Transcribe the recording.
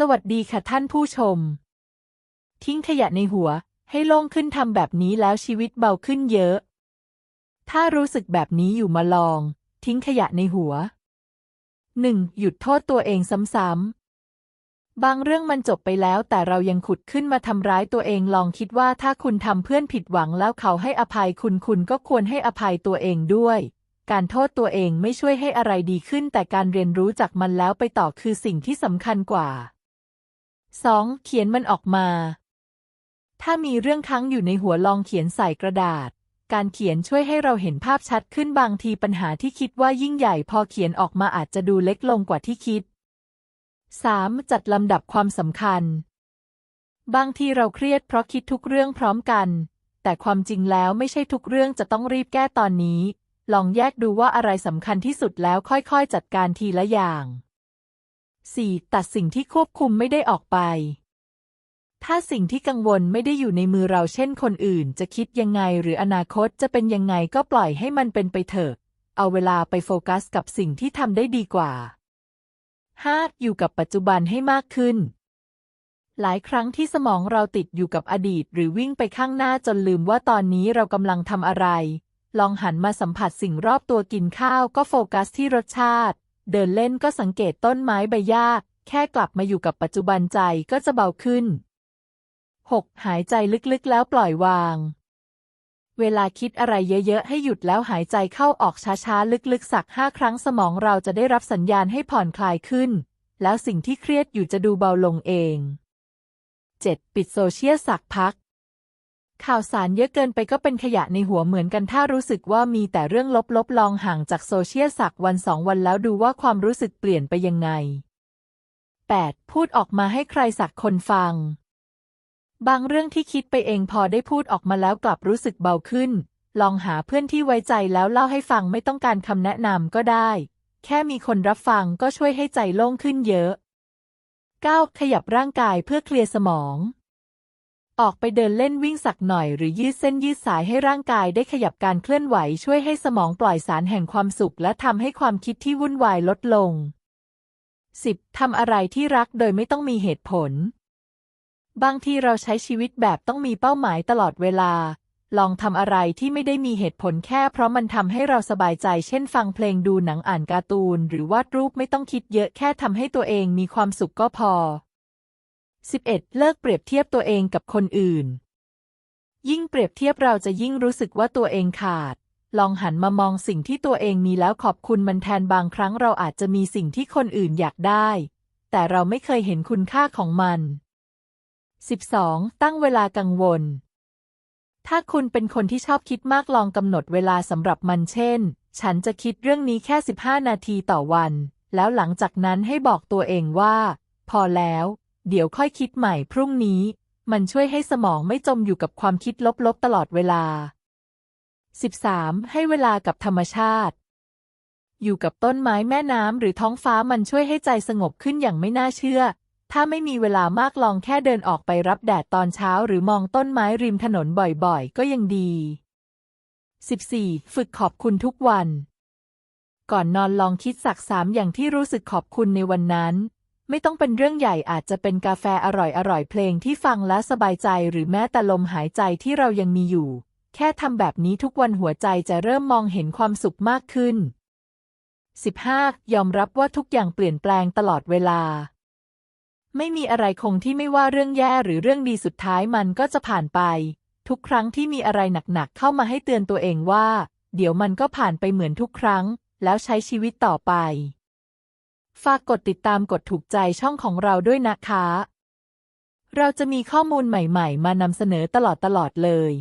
สวัสดีค่ะท่านผู้ชม ทิ้งขยะในหัวให้โล่งขึ้นทำแบบนี้แล้วชีวิตเบาขึ้นเยอะ ถ้ารู้สึกแบบนี้อยู่มาลอง ทิ้งขยะในหัว 1. หยุดโทษตัวเองซ้ำๆ บางเรื่องมันจบไปแล้วแต่เรายังขุดขึ้นมาทำร้ายตัวเองลองคิดว่าถ้าคุณทำเพื่อนผิดหวังแล้วเขาให้อภัยคุณคุณก็ควรให้อภัยตัวเองด้วย การโทษตัวเองไม่ช่วยให้อะไรดีขึ้น แต่การเรียนรู้จากมันแล้วไปต่อคือสิ่งที่สำคัญกว่า 2. เขียนมันออกมา ถ้ามีเรื่องค้างอยู่ในหัวลองเขียนใส่กระดาษ การเขียนช่วยให้เราเห็นภาพชัดขึ้นบางทีปัญหาที่คิดว่ายิ่งใหญ่พอเขียนออกมาอาจจะดูเล็กลงกว่าที่คิด 3. จัดลำดับความสำคัญ บางทีเราเครียดเพราะคิดทุกเรื่องพร้อมกัน แต่ความจริงแล้วไม่ใช่ทุกเรื่องจะต้องรีบแก้ตอนนี้ ลองแยกดูว่าอะไรสำคัญที่สุดแล้วค่อยๆ จัดการทีละอย่าง 4. ตัดสิ่งที่ควบคุมไม่ได้ออกไป ถ้าสิ่งที่กังวลไม่ได้อยู่ในมือเราเช่นคนอื่น จะคิดยังไงหรืออนาคตจะเป็นยังไงก็ปล่อยให้มันเป็นไปเถอะ เอาเวลาไปโฟกัสกับสิ่งที่ทำได้ดีกว่า 5. อยู่กับปัจจุบันให้มากขึ้น หลายครั้งที่สมองเราติดอยู่กับอดีต หรือวิ่งไปข้างหน้าจนลืมว่าตอนนี้เรากำลังทำอะไร ลองหันมาสัมผัสสิ่งรอบตัวกินข้าวก็โฟกัสที่รสชาติ เดินเล่นก็สังเกตต้นไม้ใบหญ้าแค่กลับมาอยู่กับปัจจุบันใจก็จะเบาขึ้น 6. หายใจลึกๆแล้วปล่อยวาง เวลาคิดอะไรเยอะๆ ให้หยุดแล้วหายใจเข้าออกช้าๆ ลึกๆ สักห้าครั้งสมองเราจะได้รับสัญญาณให้ผ่อนคลายขึ้น แล้วสิ่งที่เครียดอยู่จะดูเบาลงเอง 7. ปิดโซเชียลสักพัก ข่าวสารเยอะเกินไปก็เป็นขยะในหัวเหมือนกันถ้ารู้สึกว่ามีแต่เรื่องลบๆลองห่างจากโซเชียลสักวันสองวันแล้วดูว่าความรู้สึกเปลี่ยนไปยังไง 8. พูดออกมาให้ใครสักคนฟัง บางเรื่องที่คิดไปเองพอได้พูดออกมาแล้วกลับรู้สึกเบาขึ้น ลองหาเพื่อนที่ไว้ใจแล้วเล่าให้ฟังไม่ต้องการคำแนะนำก็ได้ แค่มีคนรับฟังก็ช่วยให้ใจโล่งขึ้นเยอะ 9. ขยับร่างกายเพื่อเคลียร์สมอง ออกไปเดินเล่นวิ่งสักหน่อยหรือยืดเส้นยืดสายให้ร่างกายได้ขยับการเคลื่อนไหวช่วยให้สมองปล่อยสารแห่งความสุข และทำให้ความคิดที่วุ่นวายลดลง 10. ทำอะไรที่รักโดยไม่ต้องมีเหตุผล บางทีเราใช้ชีวิตแบบต้องมีเป้าหมายตลอดเวลา ลองทำอะไรที่ไม่ได้มีเหตุผลแค่ เพราะมันทำให้เราสบายใจ เช่น ฟังเพลงดูหนังอ่านการ์ตูน หรือวาดรูปไม่ต้องคิดเยอะแค่ทำให้ตัวเองมีความสุขก็พอ 11. เลิกเปรียบเทียบตัวเองกับคนอื่น ยิ่งเปรียบเทียบเราจะยิ่งรู้สึกว่าตัวเองขาด ลองหันมามองสิ่งที่ตัวเองมีแล้วขอบคุณมันแทนบางครั้งเราอาจจะมีสิ่งที่คนอื่นอยากได้ แต่เราไม่เคยเห็นคุณค่าของมัน 12. ตั้งเวลากังวล ถ้าคุณเป็นคนที่ชอบคิดมากลองกำหนดเวลาสำหรับมันเช่น ฉันจะคิดเรื่องนี้แค่ 15 นาทีต่อวัน แล้วหลังจากนั้นให้บอกตัวเองว่า พอแล้ว เดี๋ยวค่อยคิดใหม่พรุ่งนี้ มันช่วยให้สมองไม่จมอยู่กับความคิดลบๆตลอดเวลา 13. ให้เวลากับธรรมชาติ อยู่กับต้นไม้แม่น้ำหรือท้องฟ้ามันช่วยให้ใจสงบขึ้นอย่างไม่น่าเชื่อ ถ้าไม่มีเวลามากลองแค่เดินออกไปรับแดดตอนเช้า หรือมองต้นไม้ริมถนนบ่อยๆ ก็ยังดี 14. ฝึกขอบคุณทุกวัน ก่อนนอนลองคิดสักสามอย่างที่รู้สึกขอบคุณในวันนั้น ไม่ต้องเป็นเรื่องใหญ่อาจจะเป็นกาแฟอร่อยๆเพลงที่ฟังแล้วสบายใจหรือแม้แต่ลมหายใจที่เรายังมีอยู่ แค่ทำแบบนี้ทุกวันหัวใจจะเริ่มมองเห็นความสุขมากขึ้น 15. ยอมรับว่าทุกอย่างเปลี่ยนแปลงตลอดเวลา ไม่มีอะไรคงที่ไม่ว่าเรื่องแย่หรือเรื่องดีสุดท้ายมันก็จะผ่านไป ทุกครั้งที่มีอะไรหนักๆเข้ามาให้เตือนตัวเองว่า เดี๋ยวมันก็ผ่านไปเหมือนทุกครั้ง แล้วใช้ชีวิตต่อไป ฝากกดติดตามกดถูกใจช่องของเราด้วยนะคะ เราจะมีข้อมูลใหม่ ๆ มานำเสนอตลอดๆเลย